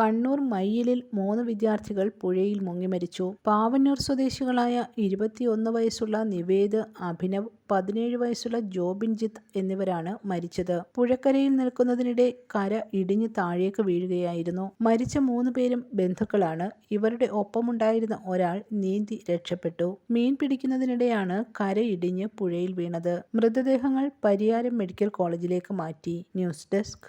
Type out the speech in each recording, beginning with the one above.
കണ്ണൂർ മയ്യിലിൽ മൂന്ന് വിദ്യാർത്ഥികൾ പുഴയിൽ മുങ്ങി മരിച്ചു. പാവന്നൂർ സ്വദേശികളായ ഇരുപത്തിയൊന്ന് വയസ്സുള്ള നിവേദ് അഭിനവ് പതിനേഴ് വയസ്സുള്ള ജോബിൻജിത്ത് എന്നിവരാണ് മരിച്ചത്. പുഴക്കരയിൽ നിൽക്കുന്നതിനിടെ കര ഇടിഞ്ഞു താഴേക്ക് വീഴുകയായിരുന്നു. മരിച്ച മൂന്ന് പേരും ബന്ധുക്കളാണ്. ഇവരുടെ ഒപ്പമുണ്ടായിരുന്ന ഒരാൾ നീന്തി രക്ഷപ്പെട്ടു. മീൻ പിടിക്കുന്നതിനിടെയാണ് കര ഇടിഞ്ഞ് പുഴയിൽ വീണത്. മൃതദേഹങ്ങൾ പരിയാരം മെഡിക്കൽ കോളേജിലേക്ക് മാറ്റി. ന്യൂസ് ഡെസ്ക്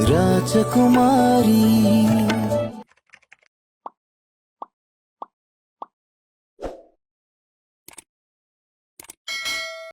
राजकुमारी।